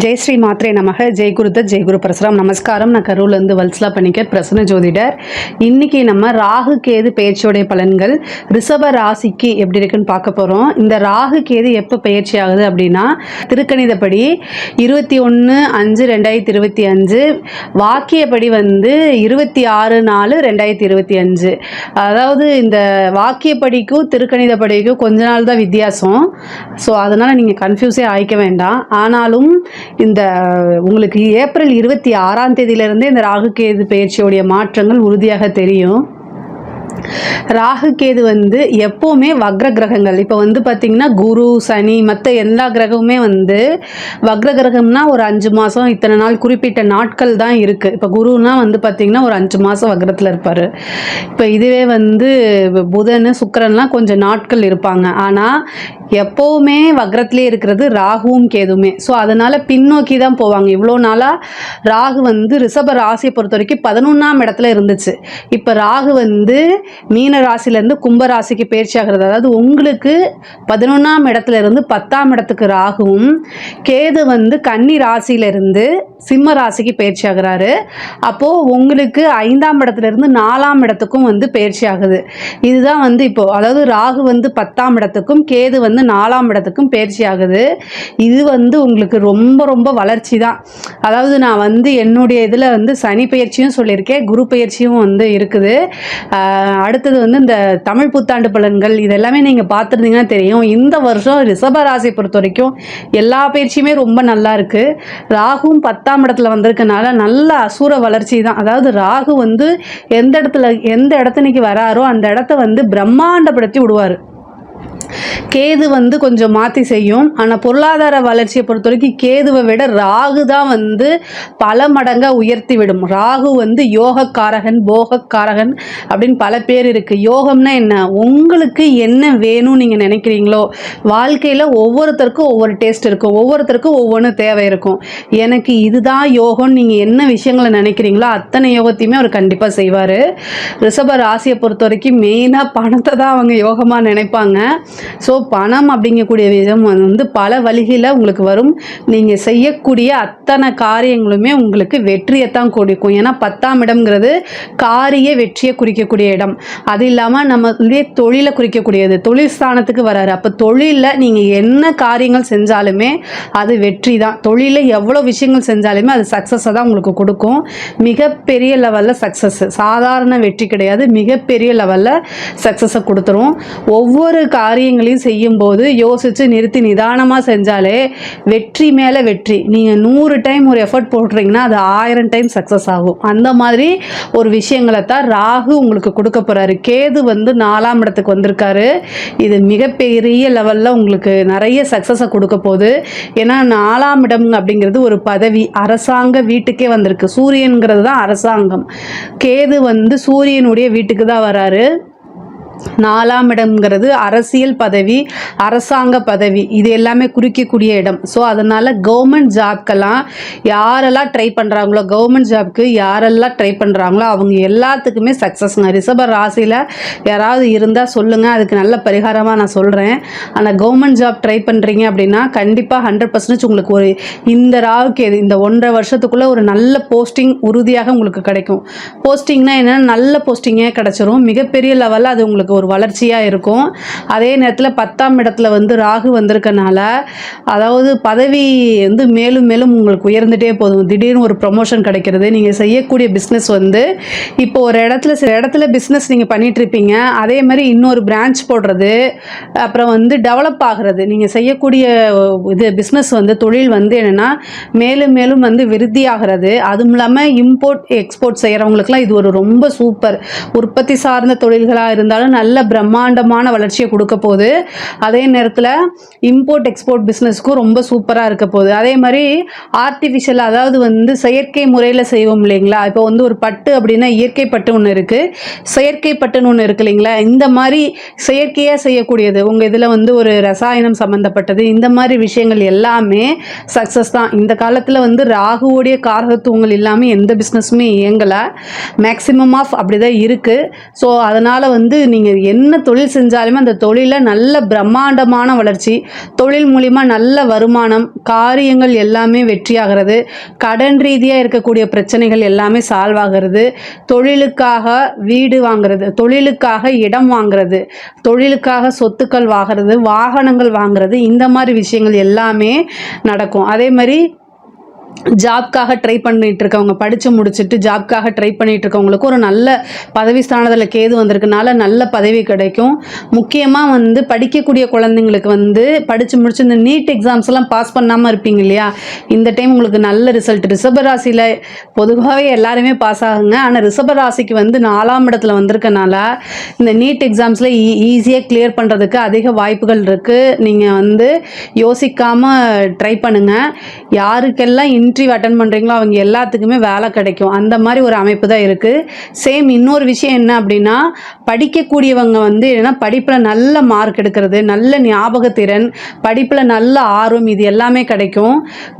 ஜெய் ஸ்ரீ மாத்ரே நமக. ஜெய் குருதத் ஜெய் குரு பரசுராம். நமஸ்காரம். நான் கரூர்லேருந்து வல்சலா பண்ணிக்கர் பிரசன்ன ஜோதிடர். இன்னைக்கு நம்ம ராகு கேது பயிற்சியோடைய பலன்கள் ரிஷப ராசிக்கு எப்படி இருக்குன்னு பார்க்க போகிறோம் இந்த ராகு கேது எப்போ பயிற்சி ஆகுது அப்படின்னா திருக்கணிதப்படி இருபத்தி ஒன்று அஞ்சு ரெண்டாயிரத்தி இருபத்தி அஞ்சு வாக்கியப்படி வந்து இருபத்தி ஆறு நாலு ரெண்டாயிரத்தி இருபத்தி அஞ்சு. அதாவது இந்த வாக்கியப்படிக்கும் திருக்கணிதப்படிக்கும் கொஞ்ச நாள் தான் வித்தியாசம். ஸோ அதனால் நீங்கள் கன்ஃபியூஸே ஆயிக்க வேண்டாம். ஆனாலும் இந்த உங்களுக்கு ஏப்ரல் இருபத்தி ஆறாம் தேதியிலிருந்தே இந்த ராகு கேது பயிற்சியோடைய மாற்றங்கள் உறுதியாக தெரியும். ராகு கேது வந்து எப்போவுமே வக்ர கிரகங்கள் இப்போ வந்து பார்த்திங்கன்னா குரு சனி மற்ற எல்லா கிரகமுமே வந்து வக்ர கிரகம்னா ஒரு அஞ்சு மாதம் இத்தனை நாள் குறிப்பிட்ட நாட்கள் தான் இருக்குது இப்போ குருனா வந்து பார்த்திங்கன்னா ஒரு அஞ்சு மாதம் வக்ரத்தில் இருப்பார். இப்போ இதுவே வந்து புதன் சுக்கிரன்லாம் கொஞ்சம் நாட்கள் இருப்பாங்க. ஆனால் எப்போவுமே வக்ரத்திலே இருக்கிறது ராகுவும் கேதுமே ஸோ அதனால் பின்னோக்கி தான் போவாங்க. இவ்வளோ நாளாக ராகு வந்து ரிஷப ராசியை பொறுத்த வரைக்கும் பதினொன்றாம் இடத்துல இருந்துச்சு. இப்போ ராகு வந்து மீன ராசிலேருந்து கும்ப ராசிக்கு பயிற்சி ஆகிறது. அதாவது உங்களுக்கு பதினொன்றாம் இடத்துல இருந்து பத்தாம் இடத்துக்கு ராகுவும் கேது வந்து கன்னி ராசியிலிருந்து சிம்ம ராசிக்கு பயிற்சி ஆகுறாரு. அப்போது உங்களுக்கு ஐந்தாம் இடத்துல இருந்து நாலாம் இடத்துக்கும் வந்து பயிற்சி ஆகுது. இதுதான் வந்து இப்போ அதாவது ராகு வந்து பத்தாம் இடத்துக்கும் கேது வந்து நாலாம் இடத்துக்கும் பயிற்சி ஆகுது. இது வந்து உங்களுக்கு ரொம்ப ரொம்ப வளர்ச்சி தான். அதாவது நான் வந்து என்னுடைய இதில் வந்து சனி பயிற்சியும் சொல்லியிருக்கேன் குரு பயிற்சியும் வந்து இருக்குது. அடுத்தது வந்து இந்த தமிழ் புத்தாண்டு பலன்கள் இதெல்லாமே நீங்கள் பார்த்துருந்தீங்கன்னா தெரியும். இந்த வருஷம் ரிஷப ராசியை பொறுத்த வரைக்கும் எல்லா பயிற்சியுமே ரொம்ப நல்லா இருக்குது ராகுவும் பத்தாம் இடத்துல வந்திருக்கனால நல்ல அசூர வளர்ச்சி தான். அதாவது ராகு வந்து எந்த இடத்துல எந்த இடத்துனைக்கு வராரோ அந்த இடத்த வந்து பிரம்மாண்டப்படுத்தி விடுவார். கேது வந்து கொஞ்சம் மாற்றி செய்யும். ஆனால் பொருளாதார வளர்ச்சியை பொறுத்த வரைக்கும் கேதுவை விட ராகு தான் வந்து பல மடங்காக உயர்த்தி விடும். ராகு வந்து யோகக்காரகன் போகக்காரகன் அப்படின்னு பல பேர் இருக்குது யோகம்னா என்ன? உங்களுக்கு என்ன வேணும்னு நீங்கள் நினைக்கிறீங்களோ வாழ்க்கையில் ஒவ்வொருத்தருக்கும் ஒவ்வொரு டேஸ்ட் இருக்கும். ஒவ்வொருத்தருக்கும் ஒவ்வொன்றும் தேவை இருக்கும். எனக்கு இதுதான் யோகம்னு நீங்கள் என்ன விஷயங்களை நினைக்கிறீங்களோ அத்தனை யோகத்தையுமே அவர் கண்டிப்பாக செய்வார். ரிஷப ராசியை பொறுத்த வரைக்கும் மெயினாக பணத்தை தான் அவங்க யோகமாக நினைப்பாங்க. ஸோ பணம் அப்படிங்கக்கூடிய விதம் வந்து பல வழிகளில் உங்களுக்கு வரும். நீங்கள் செய்யக்கூடிய அத்தனை காரியங்களுமே உங்களுக்கு வெற்றியைத்தான் கொடுக்கும். ஏன்னா பத்தாம் இடம்ங்கிறது காரிய வெற்றியை குறிக்கக்கூடிய இடம். அது இல்லாமல் நம்ம வந்து தொழிலை குறிக்கக்கூடியது. தொழில் ஸ்தானத்துக்கு வராரு. அப்போ தொழிலில் நீங்கள் என்ன காரியங்கள் செஞ்சாலுமே அது வெற்றி தான். தொழிலில் எவ்வளோ விஷயங்கள் செஞ்சாலுமே அது சக்ஸஸை தான் உங்களுக்கு கொடுக்கும். மிகப்பெரிய லெவலில் சக்ஸஸ் சாதாரண வெற்றி கிடையாது. மிகப்பெரிய லெவலில் சக்ஸஸை கொடுத்துரும். ஒவ்வொரு காரியம் காரியங்களையும் செய்யும்போது யோசித்து நிறுத்தி நிதானமாக செஞ்சாலே வெற்றி மேலே வெற்றி. நீங்கள் நூறு டைம் ஒரு எஃபர்ட் போடுறீங்கன்னா அது ஆயிரம் டைம் சக்ஸஸ் ஆகும். அந்த மாதிரி ஒரு விஷயங்களை தான் ராகு உங்களுக்கு கொடுக்க போகிறாரு கேது வந்து நாலாம் இடத்துக்கு வந்திருக்காரு. இது மிகப்பெரிய லெவலில் உங்களுக்கு நிறைய சக்ஸஸை கொடுக்க போகுது. ஏன்னா நாலாம் இடம் அப்படிங்கிறது ஒரு பதவி. அரசாங்க வீட்டுக்கே வந்திருக்கு. சூரியன்கிறது தான் அரசாங்கம். கேது வந்து சூரியனுடைய வீட்டுக்கு தான் வராரு. நாலாம் இடம்ங்கிறது அரசியல் பதவி அரசாங்க பதவி இது எல்லாமே குறிக்கக்கூடிய இடம். ஸோ அதனால் கவர்மெண்ட் ஜாப்க்கெல்லாம் யாரெல்லாம் ட்ரை பண்ணுறாங்களோ கவர்மெண்ட் ஜாப்க்கு யாரெல்லாம் ட்ரை பண்ணுறாங்களோ அவங்க எல்லாத்துக்குமே சக்ஸஸ்ங்க ரிஷப ராசியில் யாராவது இருந்தால் சொல்லுங்கள் அதுக்கு நல்ல பரிகாரமாக நான் சொல்கிறேன் ஆனால் கவர்மெண்ட் ஜாப் ட்ரை பண்ணுறீங்க அப்படின்னா கண்டிப்பாக ஹண்ட்ரட் பர்சன்டேஜ் உங்களுக்கு ஒரு இந்த ராவுக்கு எது இந்த ஒன்றரை வருஷத்துக்குள்ளே ஒரு நல்ல போஸ்டிங் உறுதியாக உங்களுக்கு கிடைக்கும். போஸ்டிங்னா என்னென்னா நல்ல போஸ்டிங்கே கிடச்சிரும். மிகப்பெரிய லெவலில் அது உங்களுக்கு ஒரு வளர்ச்சியாக இருக்கும். அதே நேரத்தில் பத்தாம் இடத்துல வந்து ராகு வந்திருக்கனால அதாவது பதவி வந்து மேலும் மேலும் உங்களுக்கு உயர்ந்துட்டே போதும். திடீர்னு ஒரு ப்ரொமோஷன் கிடைக்கிறது நீங்கள் செய்யக்கூடிய பிஸ்னஸ் வந்து இப்போ ஒரு இடத்துல சில இடத்துல பிஸ்னஸ் நீங்கள் பண்ணிகிட்ருப்பீங்க அதே மாதிரி இன்னொரு பிரான்ச் போடுறது அப்புறம் வந்து டெவலப் ஆகிறது. நீங்கள் செய்யக்கூடிய இது பிஸ்னஸ் வந்து தொழில் வந்து என்னென்னா மேலும் மேலும் வந்து விருத்தி ஆகிறது. அதுவும் இல்லாமல் இம்போர்ட் எக்ஸ்போர்ட் செய்கிறவங்களுக்குலாம் இது ஒரு ரொம்ப சூப்பர் உற்பத்தி சார்ந்த தொழில்களாக இருந்தாலும் நல்ல பிரம்மாண்டமான வளர்ச்சியை கொடுக்க போகுது. அதே நேரத்தில் இம்போர்ட் எக்ஸ்போர்ட் பிஸ்னஸ்க்கும் ரொம்ப சூப்பராக இருக்க போகுது. அதே மாதிரி ஆர்டிஃபிஷியல் அதாவது வந்து செயற்கை முறையில் செய்வோம் இல்லைங்களா? இப்போ வந்து ஒரு பட்டு அப்படின்னா இயற்கை பட்டு ஒன்று இருக்குது செயற்கை பட்டுன்னு ஒன்று இருக்கு இல்லைங்களா? இந்த மாதிரி செயற்கையாக செய்யக்கூடியது. உங்கள் இதில் வந்து ஒரு ரசாயனம் சம்மந்தப்பட்டது இந்த மாதிரி விஷயங்கள் எல்லாமே சக்ஸஸ் தான். இந்த காலத்தில் வந்து ராகுவோடைய காரகத்துவங்கள் இல்லாமல் எந்த பிஸ்னஸுமே இயங்கலை. மேக்ஸிமம் ஆஃப் அப்படி தான் இருக்குது ஸோ அதனால் வந்து நீங்கள் நீங்கள் என்ன தொழில் செஞ்சாலுமே அந்த தொழிலில் நல்ல பிரம்மாண்டமான வளர்ச்சி தொழில் மூலிமா நல்ல வருமானம் காரியங்கள் எல்லாமே வெற்றியாகிறது கடன் ரீதியாக இருக்கக்கூடிய பிரச்சனைகள் எல்லாமே சால்வ் ஆகிறது தொழிலுக்காக வீடு வாங்குறது தொழிலுக்காக இடம் வாங்குறது தொழிலுக்காக சொத்துக்கள் வாங்குறது வாகனங்கள் வாங்குறது இந்த மாதிரி விஷயங்கள் எல்லாமே நடக்கும். அதே மாதிரி ஜாப்க்காக ட்ரை பண்ணிட்டு இருக்கவங்க படித்து முடிச்சுட்டு ஜாப்க்காக ட்ரை பண்ணிட்டு இருக்கவங்களுக்கு ஒரு நல்ல பதவி ஸ்தானத்தில் கேது வந்திருக்கனால நல்ல பதவி கிடைக்கும். முக்கியமாக வந்து படிக்கக்கூடிய குழந்தைங்களுக்கு வந்து படித்து முடிச்சு இந்த நீட் எக்ஸாம்ஸ் எல்லாம் பாஸ் பண்ணாமல் இருப்பீங்க இல்லையா? இந்த டைம் உங்களுக்கு நல்ல ரிசல்ட் ரிஷபராசியில் பொதுவாகவே எல்லாருமே பாஸ் ஆகுங்க. ஆனால் ரிஷபராசிக்கு வந்து நாலாம் இடத்துல வந்திருக்கனால இந்த நீட் எக்ஸாம்ஸில் ஈஸியாக கிளியர் பண்ணுறதுக்கு அதிக வாய்ப்புகள் இருக்குது நீங்கள் வந்து யோசிக்காமல் ட்ரை பண்ணுங்கள் யாருக்கெல்லாம் இன்டர்வியூ அட்டன் பண்ணுறீங்களோ அவங்க எல்லாத்துக்குமே வேலை கிடைக்கும். அந்த மாதிரி ஒரு அமைப்பு தான் இருக்குது சேம் இன்னொரு விஷயம் என்ன அப்படின்னா படிக்கக்கூடியவங்க வந்து என்னன்னா படிப்பில் நல்ல மார்க் எடுக்கிறது நல்ல ஞாபகத்திறன் படிப்பில் நல்ல ஆர்வம் இது எல்லாமே கிடைக்கும்.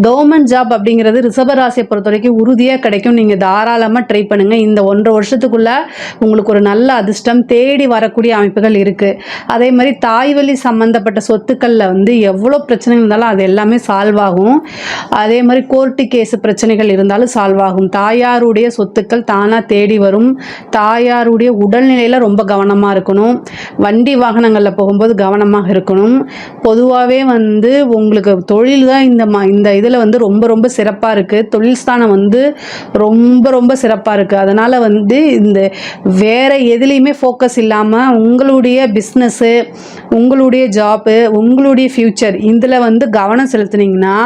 கவர்மெண்ட் ஜாப் அப்படிங்கிறது ரிசர்வராசியை பொறுத்த வரைக்கும் உறுதியாக கிடைக்கும். நீங்கள் தாராளமாக ட்ரை பண்ணுங்கள் இந்த ஒன்றரை வருஷத்துக்குள்ளே உங்களுக்கு ஒரு நல்ல அதிர்ஷ்டம் தேடி வரக்கூடிய அமைப்புகள் இருக்குது அதே மாதிரி தாய்வழி சம்மந்தப்பட்ட சொத்துக்களில் வந்து எவ்வளோ பிரச்சனை இருந்தாலும் அது எல்லாமே சால்வ் ஆகும். அதே மாதிரி கோர்ட்டு கேஸ் பிரச்சனைகள் இருந்தாலும் சால்வ் ஆகும். தாயாருடைய சொத்துக்கள் தானாக தேடி வரும். தாயாருடைய உடல்நிலையில் ரொம்ப கவனமாக இருக்கணும். வண்டி வாகனங்களில் போகும்போது கவனமாக இருக்கணும். பொதுவாகவே வந்து உங்களுக்கு தொழில் தான் இந்த மா இந்த இதில் வந்து ரொம்ப ரொம்ப சிறப்பாக இருக்குது தொழில் ஸ்தானம் வந்து ரொம்ப ரொம்ப சிறப்பாக இருக்குது அதனால் வந்து இந்த வேறு எதுலேயுமே ஃபோக்கஸ் இல்லாமல் உங்களுடைய பிஸ்னஸ்ஸு உங்களுடைய ஜாப்பு உங்களுடைய ஃப்யூச்சர் இதில் வந்து கவனம் செலுத்துனீங்கன்னா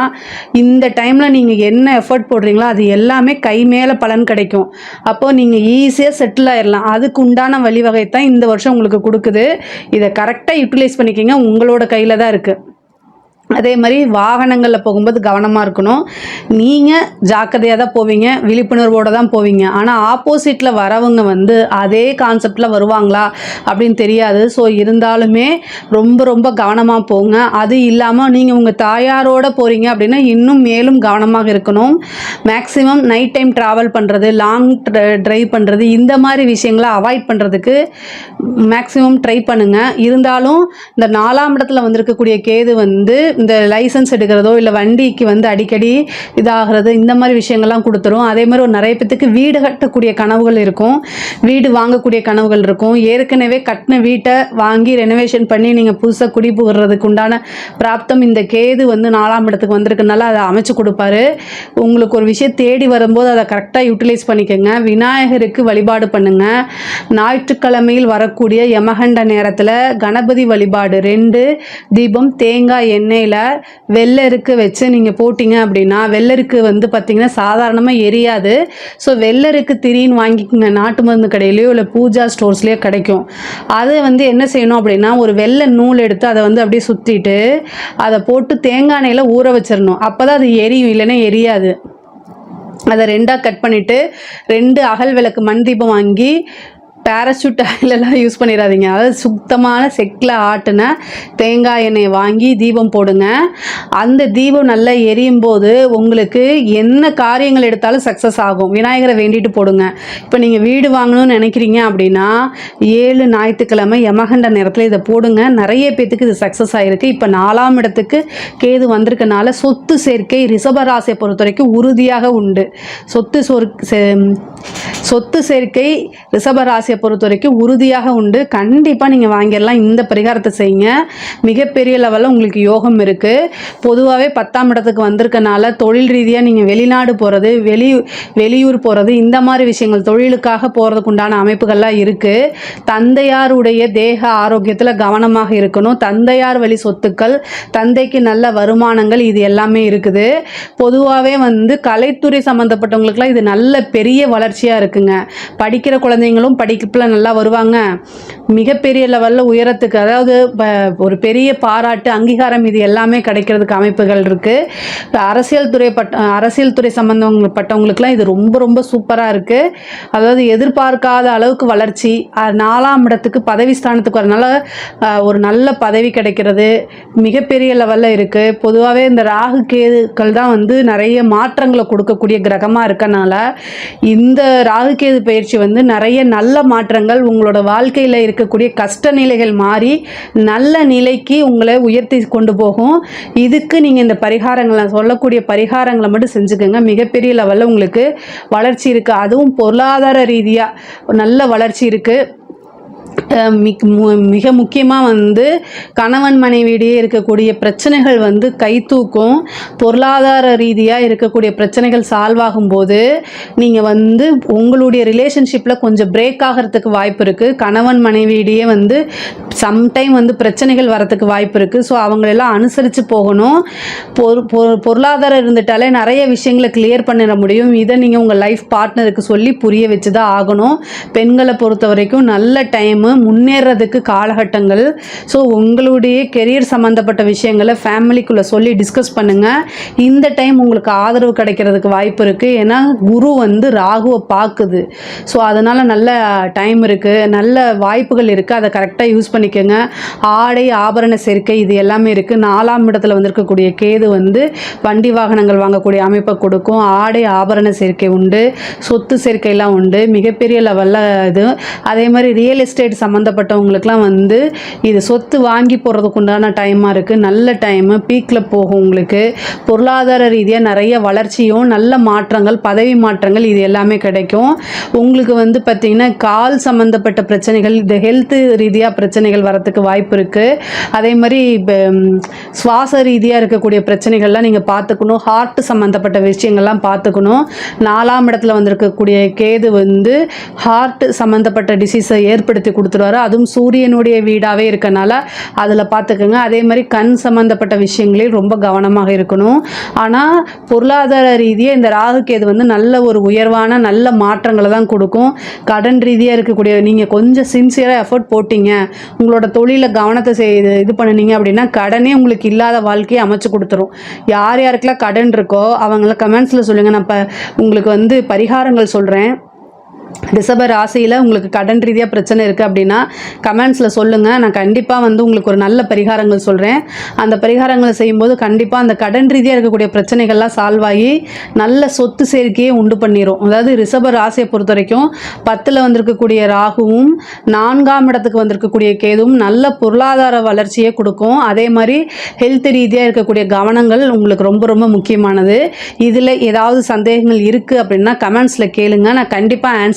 இந்த டைமில் நீங்கள் என்ன எஃபர்ட் போடுறீங்களோ அது எல்லாமே கை மேலே பலன் கிடைக்கும். அப்போ நீங்கள் ஈஸியாக செட்டில் ஆயிடலாம் அதுக்கு உண்டான வழிவகை தான் இந்த வருஷம் உங்களுக்கு கொடுக்குது. இதை கரெக்டாக யூட்டிலைஸ் பண்ணிக்கிங்க. உங்களோட கையில் தான் இருக்குது அதே மாதிரி வாகனங்களில் போகும்போது கவனமாக இருக்கணும். நீங்கள் ஜாக்கிரதையாக தான் போவீங்க. விழிப்புணர்வோடு தான் போவீங்க. ஆனால் ஆப்போசிட்டில் வரவங்க வந்து அதே கான்செப்டில் வருவாங்களா அப்படின்னு தெரியாது. ஸோ இருந்தாலுமே ரொம்ப ரொம்ப கவனமாக போங்க. அது இல்லாமல் நீங்கள் உங்கள் தாயாரோட போகிறீங்க அப்படின்னா இன்னும் மேலும் கவனமாக இருக்கணும். மேக்ஸிமம் நைட் டைம் ட்ராவல் பண்ணுறது லாங் ட்ரைவ் பண்ணுறது இந்த மாதிரி விஷயங்களை அவாய்ட் பண்ணுறதுக்கு மேக்ஸிமம் ட்ரை பண்ணுங்கள் இருந்தாலும் இந்த நாலாம் இடத்துல வந்திருக்கக்கூடிய கேது வந்து இந்த லைசன்ஸ் எடுக்கிறதோ இல்லை வண்டிக்கு வந்து அடிக்கடி இதாகிறது இந்த மாதிரி விஷயங்கள்லாம் கொடுத்துரும். அதே மாதிரி ஒரு நிறைய பேத்துக்கு வீடு கட்டக்கூடிய கனவுகள் இருக்கும். வீடு வாங்கக்கூடிய கனவுகள் இருக்கும். ஏற்கனவே கட்டின வீட்டை வாங்கி ரெனோவேஷன் பண்ணி நீங்கள் புதுசாக குடி புகுறதுக்கு உண்டான பிராப்தம் இந்த கேது வந்து நாலாம் இடத்துக்கு வந்திருக்கனால அதை அமைச்சு கொடுப்பாரு. உங்களுக்கு ஒரு விஷயம் தேடி வரும்போது அதை கரெக்டாக யூட்டிலைஸ் பண்ணிக்கோங்க. விநாயகருக்கு வழிபாடு பண்ணுங்க. ஞாயிற்றுக்கிழமையில் வரக்கூடிய யமகண்ட நேரத்தில் கணபதி வழிபாடு ரெண்டு தீபம் தேங்காய் எண்ணெய் எண்ணெயில் வெள்ளருக்கு வச்சு நீங்கள் போட்டிங்க அப்படின்னா வெள்ளருக்கு வந்து பார்த்திங்கன்னா சாதாரணமாக எரியாது. ஸோ வெள்ளருக்கு திரின்னு வாங்கிக்கோங்க. நாட்டு மருந்து கடையிலையோ இல்லை பூஜா ஸ்டோர்ஸ்லேயோ கிடைக்கும். அதை வந்து என்ன செய்யணும் அப்படின்னா ஒரு வெள்ளை நூல் எடுத்து அதை வந்து அப்படியே சுற்றிட்டு அதை போட்டு தேங்காய் எண்ணெயில் ஊற வச்சிடணும். அப்போ தான் அது எரியும் இல்லைன்னா எரியாது. அதை ரெண்டாக கட் பண்ணிவிட்டு ரெண்டு அகல் விளக்கு மண் தீபம் வாங்கி பேராசூட் ஆயிலெல்லாம் யூஸ் பண்ணிடாதீங்க அதாவது சுத்தமான செக்கில் ஆட்டின தேங்காய் எண்ணெயை வாங்கி தீபம் போடுங்க. அந்த தீபம் நல்லா எரியும் போது உங்களுக்கு என்ன காரியங்கள் எடுத்தாலும் சக்ஸஸ் ஆகும். விநாயகரை வேண்டிட்டு போடுங்க. இப்போ நீங்கள் வீடு வாங்கணும்னு நினைக்கிறீங்க அப்படின்னா ஏழு ஞாயிற்றுக்கிழமை யமகண்ட நேரத்தில் இதை போடுங்க. நிறைய பேத்துக்கு இது சக்ஸஸ் ஆகிருக்கு இப்போ நாலாம் இடத்துக்கு கேது வந்திருக்கனால சொத்து சேர்க்கை ரிஷபராசியை பொறுத்த வரைக்கும் உறுதியாக உண்டு. சொத்து சொர் சொத்து சேர்க்கை ரிஷபராசியை பொறுத்த வரைக்கும் உறுதியாக உண்டு. கண்டிப்பாக நீங்கள் வாங்கிடலாம். இந்த பரிகாரத்தை செய்யுங்க. மிகப்பெரிய லெவலில் உங்களுக்கு யோகம் இருக்குது பொதுவாகவே பத்தாம் இடத்துக்கு வந்திருக்கனால தொழில் ரீதியாக நீங்கள் வெளிநாடு போகிறது வெளி வெளியூர் போகிறது இந்த மாதிரி விஷயங்கள் தொழிலுக்காக போகிறதுக்கு உண்டான அமைப்புகள்லாம் இருக்குது தந்தையாருடைய தேக ஆரோக்கியத்தில் கவனமாக இருக்கணும். தந்தையார் வழி சொத்துக்கள் தந்தைக்கு நல்ல வருமானங்கள் இது எல்லாமே இருக்குது. பொதுவாகவே வந்து கலைத்துறை சம்மந்தப்பட்டவங்களுக்குலாம் இது நல்ல பெரிய வளர்ச்சி வளர்ச்சியாக இருக்குங்க. படிக்கிற குழந்தைங்களும் படிப்பில் நல்லா வருவாங்க. மிகப்பெரிய லெவலில் உயரத்துக்கு அதாவது ப- ஒரு பெரிய பாராட்டு அங்கீகாரம் இது எல்லாமே கிடைக்கிறதுக்கு அமைப்புகள் இருக்குது அரசியல் துறை பட்ட அரசியல் துறை சம்மந்தப்பட்டவங்களுக்குலாம் இது ரொம்ப ரொம்ப சூப்பராக இருக்குது அதாவது எதிர்பார்க்காத அளவுக்கு வளர்ச்சி நாலாம் இடத்துக்கு பதவி ஸ்தானத்துக்கு வரனால ஒரு நல்ல பதவி கிடைக்கிறது மிகப்பெரிய லெவலில் இருக்குது பொதுவாகவே இந்த ராகு கேதுக்கள் தான் வந்து நிறைய மாற்றங்களை கொடுக்கக்கூடிய கிரகமாக இருக்கனால இந்த இந்த ராகுகேது பயிற்சி வந்து நிறைய நல்ல மாற்றங்கள் உங்களோட வாழ்க்கையில் இருக்கக்கூடிய கஷ்ட நிலைகள் மாறி நல்ல நிலைக்கு உங்களை உயர்த்தி கொண்டு போகும். இதுக்கு நீங்கள் இந்த பரிகாரங்களை சொல்லக்கூடிய பரிகாரங்களை மட்டும் செஞ்சுக்கோங்க. மிகப்பெரிய லெவலில் உங்களுக்கு வளர்ச்சி இருக்குது அதுவும் பொருளாதார ரீதியாக நல்ல வளர்ச்சி இருக்குது மிக் மு- மிக முக்கியமாக வந்து கணவன் மனைவியிடையே இருக்கக்கூடிய பிரச்சனைகள் வந்து கைத்தூக்கும் பொருளாதார ரீதியாக இருக்கக்கூடிய பிரச்சனைகள் சால்வ் ஆகும்போது நீங்கள் வந்து உங்களுடைய ரிலேஷன்ஷிப்பில் கொஞ்சம் பிரேக் ஆகிறதுக்கு வாய்ப்பு இருக்குது கணவன் மனைவியிடையே வந்து சம்டைம் வந்து பிரச்சனைகள் வரத்துக்கு வாய்ப்பு இருக்குது ஸோ அவங்களெல்லாம் அனுசரித்து போகணும். பொரு பொரு- பொருளாதாரம் இருந்துட்டாலே நிறைய விஷயங்களை கிளியர் பண்ணிட முடியும். இதை நீங்கள் உங்கள் லைஃப் பார்ட்னருக்கு சொல்லி புரிய வச்சு தான் ஆகணும். பெண்களை பொறுத்த வரைக்கும் நல்ல டைமு முன்னேறதுக்கு காலகட்டங்கள். ஸோ உங்களுடைய கெரியர் சம்மந்தப்பட்ட விஷயங்களை ஃபேமிலிக்குள்ளே சொல்லி டிஸ்கஸ் பண்ணுங்கள் இந்த டைம் உங்களுக்கு ஆதரவு கிடைக்கிறதுக்கு வாய்ப்பு இருக்குது ஏன்னா குரு வந்து ராகுவை பார்க்குது. ஸோ அதனால் நல்ல டைம் இருக்குது நல்ல வாய்ப்புகள் இருக்குது அதை கரெக்டாக யூஸ் பண்ணிக்கோங்க. ஆடை ஆபரண சேர்க்கை இது எல்லாமே இருக்குது நாலாம் இடத்துல வந்திருக்கக்கூடிய கேது வந்து வண்டி வாகனங்கள் வாங்கக்கூடிய அமைப்பை கொடுக்கும். ஆடை ஆபரண சேர்க்கை உண்டு. சொத்து சேர்க்கைலாம் உண்டு. மிகப்பெரிய லெவலில் இது. அதே மாதிரி ரியல் எஸ்டேட் சம்மந்தப்பட்டவங்களுக்குலாம் வந்து இது சொத்து வாங்கி போகிறதுக்கு உண்டான டைமாக இருக்குது நல்ல டைமு பீக்கில் போகும் உங்களுக்கு. பொருளாதார ரீதியாக நிறைய வளர்ச்சியும் நல்ல மாற்றங்கள் பதவி மாற்றங்கள் இது எல்லாமே கிடைக்கும். உங்களுக்கு வந்து பார்த்திங்கன்னா கால் சம்மந்தப்பட்ட பிரச்சனைகள் இந்த ஹெல்த்து ரீதியாக பிரச்சனைகள் வரத்துக்கு வாய்ப்பு இருக்குது அதே மாதிரி இப்போ சுவாச ரீதியாக இருக்கக்கூடிய பிரச்சனைகள்லாம் நீங்கள் பார்த்துக்கணும். ஹார்ட் சம்மந்தப்பட்ட விஷயங்கள்லாம் பார்த்துக்கணும். நாலாம் இடத்துல வந்திருக்கக்கூடிய கேது வந்து ஹார்ட் சம்மந்தப்பட்ட டிசீஸை ஏற்படுத்தி கொடுத்துருவாரு. அதுவும் சூரியனுடைய வீடாகவே இருக்கனால அதில் பார்த்துக்கோங்க அதே மாதிரி கண் சம்மந்தப்பட்ட விஷயங்களில் ரொம்ப கவனமாக இருக்கணும். ஆனால் பொருளாதார ரீதியாக இந்த ராகு கேது வந்து நல்ல ஒரு உயர்வான நல்ல மாற்றங்களை தான் கொடுக்கும். கடன் ரீதியாக இருக்கக்கூடிய நீங்கள் கொஞ்சம் சின்சியராக எஃபர்ட் போட்டீங்க. உங்களோட தொழிலில் கவனத்தை செய்து இது பண்ணுனீங்க அப்படின்னா கடனே உங்களுக்கு இல்லாத வாழ்க்கையை அமைச்சு கொடுத்துரும். யார் யாருக்கெல்லாம் கடன் இருக்கோ அவங்கள கமெண்ட்ஸில் சொல்லுங்கள் நான் இப்போ உங்களுக்கு வந்து பரிகாரங்கள் சொல்கிறேன் ரிஷப ராசியில் உங்களுக்கு கடன் ரீதியாக பிரச்சனை இருக்குது அப்படின்னா கமெண்ட்ஸில் சொல்லுங்கள் நான் கண்டிப்பாக வந்து உங்களுக்கு ஒரு நல்ல பரிகாரங்கள் சொல்கிறேன் அந்த பரிகாரங்களை செய்யும்போது கண்டிப்பாக அந்த கடன் ரீதியாக இருக்கக்கூடிய பிரச்சனைகள்லாம் சால்வ் ஆகி நல்ல சொத்து சேர்க்கையே உண்டு பண்ணிடும் அதாவது ரிஷப ராசியை பொறுத்த வரைக்கும் பத்தில் வந்திருக்கக்கூடிய ராகுவும் நான்காம் இடத்துக்கு வந்திருக்கக்கூடிய கேதுவும் நல்ல பொருளாதார வளர்ச்சியை கொடுக்கும். அதே மாதிரி ஹெல்த் ரீதியாக இருக்கக்கூடிய கவனங்கள் உங்களுக்கு ரொம்ப ரொம்ப முக்கியமானது. இதில் ஏதாவது சந்தேகங்கள் இருக்குது அப்படின்னா கமெண்ட்ஸில் கேளுங்க. நான் கண்டிப்பாக ஆன்சர்